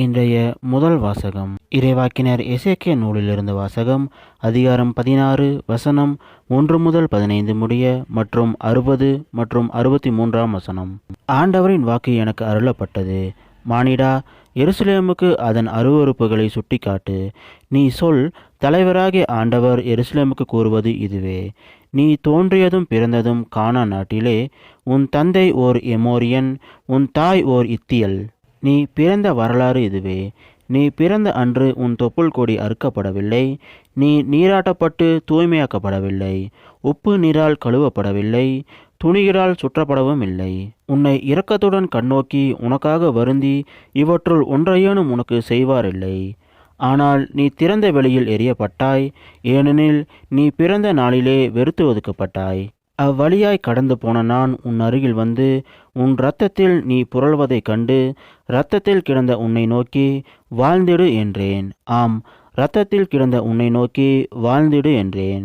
இன்றைய முதல் வாசகம். இறைவாக்கினர் எசேக்கிய நூலிலிருந்து வாசகம். அதிகாரம் பதினாறு வசனம் ஒன்று முதல் பதினைந்து முடிய மற்றும் அறுபது மற்றும் அறுபத்தி மூன்றாம் வசனம். ஆண்டவரின் வாக்கு எனக்கு அருளப்பட்டது. மானிடா எருசலேமுக்கு அதன் அருவறுப்புகளை சுட்டிக்காட்டு. நீ சொல் தலைவராகிய ஆண்டவர் எருசலேமுக்கு கூறுவது இதுவே. நீ தோன்றியதும் பிறந்ததும் கானா நாட்டிலே உன் தந்தை ஓர் எமோரியன் உன் தாய் ஓர் இத்தியல். நீ பிறந்த வரலாறு இதுவே நீ பிறந்த அன்று உன் தொப்புள் கொடி அறுக்கப்படவில்லை. நீ நீராட்டப்பட்டு தூய்மையாக்கப்படவில்லை. உப்பு நீரால் கழுவப்படவில்லை. துணிகளால் சுற்றப்படவும் இல்லை. உன்னை இரக்கத்துடன் கண்ணோக்கி உனக்காக வருந்தி இவற்றுள் ஒன்றையேனும் உனக்கு செய்வாரில்லை. ஆனால் நீ திறந்த வெளியில் எரியப்பட்டாய் ஏனெனில் நீ பிறந்த நாளிலே வெறுத்து ஒதுக்கப்பட்டாய். அவ்வழியாய் கடந்து போன நான் உன் அருகில் வந்து உன் இரத்தத்தில் நீ புரள்வதைக் கண்டு இரத்தத்தில் கிடந்த உன்னை நோக்கி வாழ்ந்திடு என்றேன். ஆம் இரத்தத்தில் கிடந்த உன்னை நோக்கி வாழ்ந்திடு என்றேன்.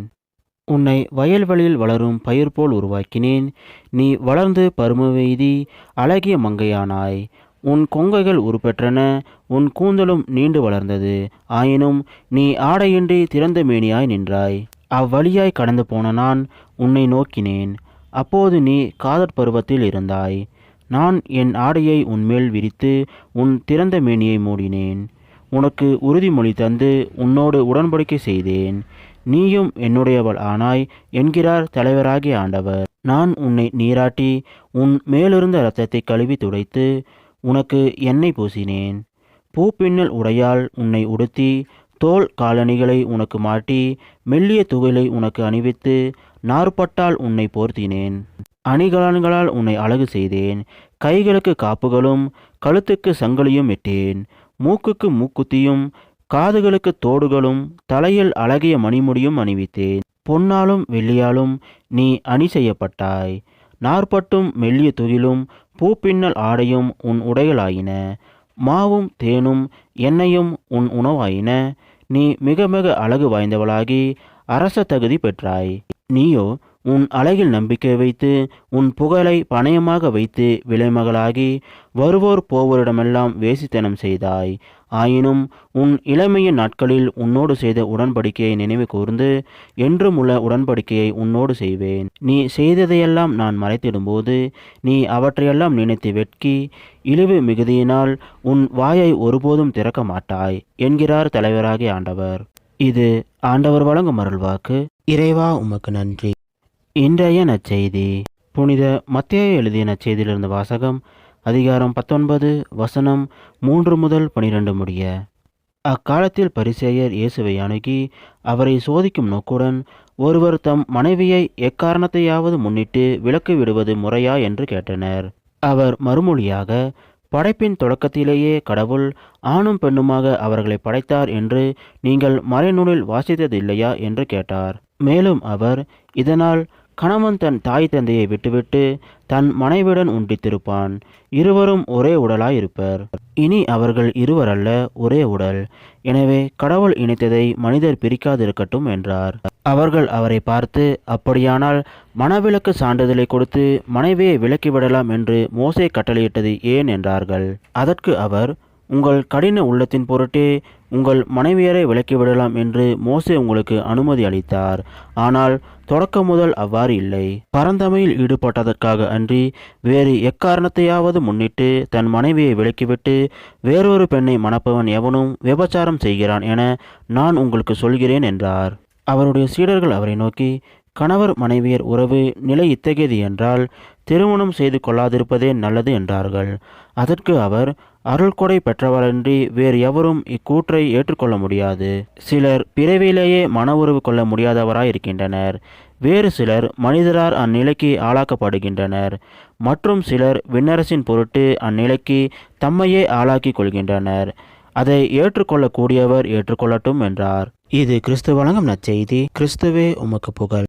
உன்னை வயல்வெளியில் வளரும் பயிர் போல் உருவாக்கினேன். நீ வளர்ந்து பருமவெய்தி அழகிய மங்கையானாய். உன் கொங்கைகள் உருப்பெற்றன உன் கூந்தலும் நீண்டு வளர்ந்தது. ஆயினும் நீ ஆடையின்றி திறந்த மேனியாய் நின்றாய். அவ்வழியாய் கடந்து போன நான் உன்னை நோக்கினேன். அப்போது நீ காதற் பருவத்தில் இருந்தாய். நான் என் ஆடையை உன்மேல் விரித்து உன் திறந்த மேனியை மூடினேன். உனக்கு உறுதிமொழி தந்து உன்னோடு உடன்படிக்கை செய்தேன். நீயும் என்னுடையவள் ஆனாய் என்கிறார் தலைவராகிய ஆண்டவர். நான் உன்னை நீராட்டி உன் மேலிருந்த இரத்தத்தை கழுவி துடைத்து உனக்கு எண்ணெய் பூசினேன். பூப்பின்னல் உடையால் உன்னை உடுத்தி தோல் காலணிகளை உனக்கு மாட்டி மெல்லிய துகளை உனக்கு அணிவித்து நாற்பட்டால் உன்னை போர்த்தினேன். அணிகலன்களால் உன்னை அழகு செய்தேன். கைகளுக்கு காப்புகளும் கழுத்துக்கு சங்கிலியும் இட்டேன். மூக்குக்கு மூக்குத்தியும் காதுகளுக்கு தோடுகளும் தலையில் அழகிய மணிமுடியும் அணிவித்தேன். பொன்னாலும் வெள்ளியாலும் நீ அணி செய்யப்பட்டாய். நாற்பட்டும் மெல்லிய துகிலும் பூப்பின்னல் ஆடையும் உன் உடைகளாயின. மாவும் தேனும் எண்ணெயும் உன் உணவாயின. நீ மிக மிக அழகு வாய்ந்தவளாகி அரச தகுதி பெற்றாய். நீயோ உன் அழகில் நம்பிக்கை வைத்து உன் புகழை பணயமாக வைத்து விலைமகளாகி வருவோர் போவோரிடமெல்லாம் வேசித்தனம் செய்தாய். ஆயினும் உன் இளமையின் நாட்களில் உன்னோடு செய்த உடன்படிக்கையை நினைவு கூர்ந்து என்றும் உள்ள உடன்படிக்கையை உன்னோடு செய்வேன். நீ செய்ததையெல்லாம் நான் மறைத்திடும்போது நீ அவற்றையெல்லாம் நினைத்து வெட்கி இழிவு மிகுதியினால் உன் வாயை ஒருபோதும் திறக்க மாட்டாய் என்கிறார் தலைவராகிய ஆண்டவர். இது ஆண்டவர் வழங்கும் அருள்வாக்கு. இறைவா உமக்கு நன்றி. இன்றைய நற்செய்தி. புனித மத்திய எழுதிய நற்செய்தியிலிருந்து வாசகம் அதிகாரம் பத்தொன்பது வசனம் மூன்று முதல் பனிரெண்டு முடிய. அக்காலத்தில் பரிசேயர் இயேசுவை அணுகி அவரை சோதிக்கும் நோக்குடன் ஒருவர் தம் மனைவியை எக்காரணத்தையாவது முன்னிட்டு விலக்கு விடுவது முறையா என்று கேட்டனர். அவர் மறுமொழியாக படைப்பின் தொடக்கத்திலேயே கடவுள் ஆணும் பெண்ணுமாக அவர்களை படைத்தார் என்று நீங்கள் மறைநூலில் வாசித்ததில்லையா என்று கேட்டார். மேலும் அவர் இதனால் கணவன் தன் தாய் தந்தையை விட்டுவிட்டு தன் மனைவியுடன் ஒன்றித்திருப்பான் இருவரும் ஒரே உடலாய் இருப்பர் இனி அவர்கள் இருவரல்ல ஒரே உடல். எனவே கடவுள் இணைத்ததை மனிதர் பிரிக்காதிருக்கட்டும் என்றார். அவர்கள் அவரை பார்த்து அப்படியானால் மனவிலக்கு சான்றிதழை கொடுத்து மனைவியை விலக்கிவிடலாம் என்று மோசே கட்டளையிட்டது ஏன்? என்றார்கள். அதற்கு அவர் உங்கள் கடின உள்ளத்தின் பொருட்டே உங்கள் மனைவியரை விலக்கிவிடலாம் என்று மோசே உங்களுக்கு அனுமதி அளித்தார். ஆனால் தொடக்கம் முதல் அவ்வாறு இல்லை. பரந்தமையில் ஈடுபட்டதற்காக அன்றி வேறு எக்காரணத்தையாவது முன்னிட்டு தன் மனைவியை விலக்கிவிட்டு வேறொரு பெண்ணை மணப்பவன் எவனும் விபச்சாரம் செய்கிறான் என நான் உங்களுக்கு சொல்கிறேன் என்றார். அவருடைய சீடர்கள் அவரை நோக்கி கணவர் மனைவியர் உறவு நிலை இத்தகையது என்றால் திருமணம் செய்து கொள்ளாதிருப்பதே நல்லது என்றார்கள். அதற்கு அவர் அருள்கொடை பெற்றவரன்றி வேறு எவரும் இக்கூற்றை ஏற்றுக்கொள்ள முடியாது. சிலர் பிறவியிலேயே மன உறவு கொள்ள முடியாதவராய் இருக்கின்றனர் வேறு சிலர் மனிதரார் அந்நிலைக்கு ஆளாக்கப்படுகின்றனர். மற்றும் சிலர் விண்ணரசின் பொருட்டு அந்நிலைக்கு தம்மையே ஆளாக்கி கொள்கின்றனர். அதை ஏற்றுக்கொள்ளக்கூடியவர் ஏற்றுக்கொள்ளட்டும் என்றார். இது கிறிஸ்து வழங்கும் நற்செய்தி. கிறிஸ்துவே உமக்கு புகழ்.